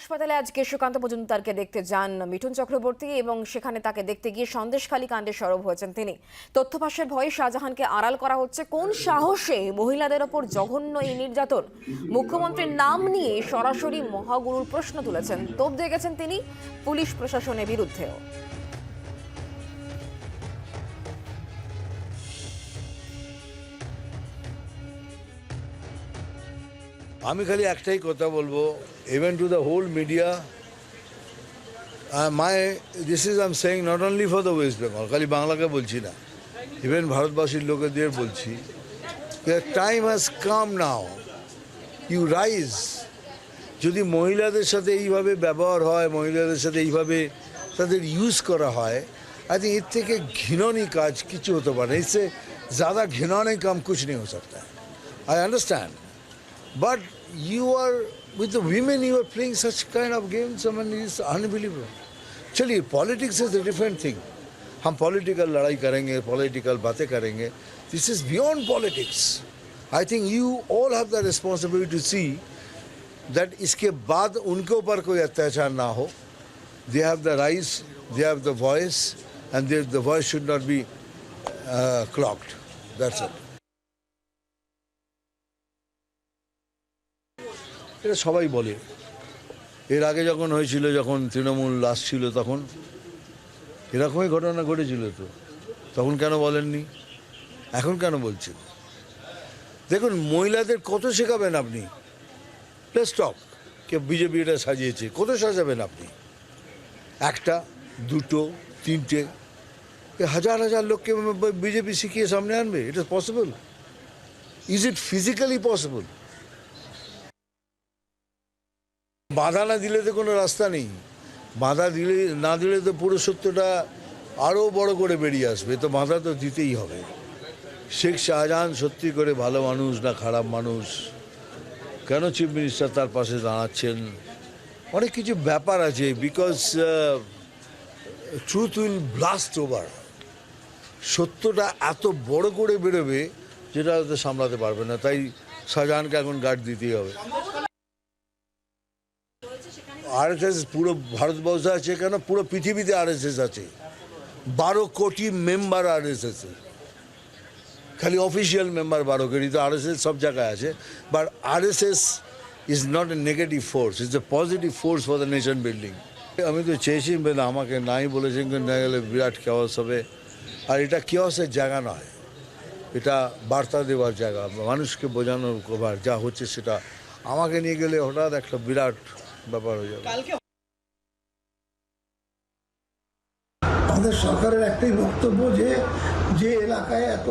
হাসপাতালে আজকে সুকান্ত মজুমদারকে দেখতে যান মিঠুন চক্রবর্তী এবং সেখানে তাকে দেখতে গিয়ে সন্দেশখালী কাণ্ডে সরব হয়েছেন তিনি। তথ্যপাশের ভয়ে শাহজাহানকে আড়াল করা হচ্ছে। কোন সাহসে মহিলাদের ওপর জঘন্য এই নির্যাতন? মুখ্যমন্ত্রীর নাম নিয়ে সরাসরি মহাগুরুর প্রশ্ন তুলেছেন। তোপ দিয়ে গেছেন তিনি পুলিশ প্রশাসনের বিরুদ্ধেও। আমি খালি একটাই কথা বলবো even to the whole media my this is am saying not only for the West Bengal খালি বাংলাকে বলছি না ইভেন ভারতবাসীর লোকেদের বলছি time has come now you rise যদি মহিলাদের সাথে এইভাবে ব্যবহার হয় মহিলাদের সাথে এইভাবে তাদের ইউজ করা হয় আই থিঙ্ক এর থেকে ঘৃণনী কাজ কিছু হতে পারে इससे ज़्यादा घिनौने काम कुछ नहीं हो सकता है I understand But you are, with the women, you are playing such kind of games, I mean, it's unbelievable. चलिए politics is a different thing. हम पॉलिटिकल लड़ाई करेंगे पॉलिटिकल बातें करेंगे this is beyond politics I think you all have the responsibility to see that इसके बाद उनके ऊपर कोई अत्याचार ना हो they have the rights they have the voice and the voice should not be clocked that's it এটা সবাই বলে। এর আগে যখন হয়েছিল, যখন তৃণমূল লাস্ট ছিল তখন, এরকমই ঘটনা ঘটেছিল তো। তখন কেন বলেননি? এখন কেন বলছেন? দেখুন, মহিলাদের কত শেখাবেন আপনি? প্লেস টক কে বিজেপি এটা সাজিয়েছে, কত সাজাবেন আপনি? একটা, দুটো, তিনটে। হাজার হাজার লোককে বিজেপি শিখিয়ে সামনে আনবে? এটা possible is it physically possible বাধা না দিলে তো কোনো রাস্তা নেই। বাধা দিলে, না দিলে তো পুরো সত্যটা আরও বড় করে বেরিয়ে আসবে। তো বাধা তো দিতেই হবে। শেখ শাহজাহান সত্যি করে ভালো মানুষ না খারাপ মানুষ? কেন চিফ মিনিস্টার তার পাশে দাঁড়াচ্ছেন? অনেক কিছু ব্যাপার আছে because truth will blast over সত্যটা এত বড় করে বেরোবে যেটা হয়তো সামলাতে পারবে না। তাই শাহজাহানকে এখন গার্ড দিতেই হবে। আরএসএস পুরো ভারতবর্ষে আছে কেন পুরো পৃথিবীতে আরএসএস আছে বারো কোটি মেম্বার আরএসএস খালি অফিসিয়াল মেম্বার বারো কোটি তো আরএসএস সব জায়গায় আছে but RSS is not a negative force is a positive force for the nation building আমি তো চেয়েছি আমাকে নাই বলেছেন না গেলে বিরাট কেওয়াস হবে আর এটা কেওয়াসের জায়গা নয় এটা বার্তা দেওয়ার জায়গা মানুষকে বোঝানোর কভার যা হচ্ছে সেটা আমাকে নিয়ে গেলে হঠাৎ একটা বিরাট ব্যাপার হয়ে যাবে। আমাদের সরকারের একটাই বক্তব্য যে যে এলাকায় এত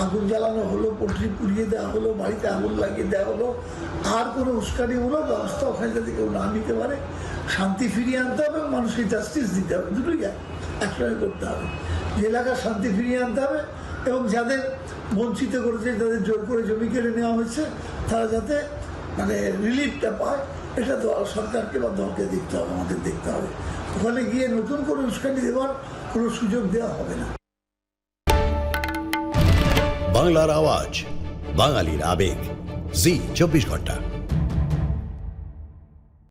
আগুন জ্বালানো হলো পোলট্রি পুড়িয়ে দেওয়া হলো বাড়িতে আগুন লাগিয়ে দেওয়া হলো আর কোনো উস্কানিমূলক ব্যবস্থা ওখানে যাতে কেউ না নিতে পারে শান্তি ফিরিয়ে আনতে হবে এবং মানুষকে জাস্টিস দিতে হবে। দুটোই এক- একসঙ্গে করতে হবে। যে এলাকার শান্তি ফিরিয়ে আনতে হবে এবং যাদের বঞ্চিত করেছে যাদের জোর করে জমি কেড়ে নেওয়া হয়েছে তারা যাতে মানে রিলিফটা পায়। এটা তো সরকারকে বা দলকে দেখতে হবে, আমাদের দেখতে হবে। ওখানে গিয়ে নতুন করে উস্কানি দেওয়ার কোনো সুযোগ দেওয়া হবে না। বাংলার আওয়াজ, বাঙালির আবেগ। জি, চব্বিশ ঘণ্টা।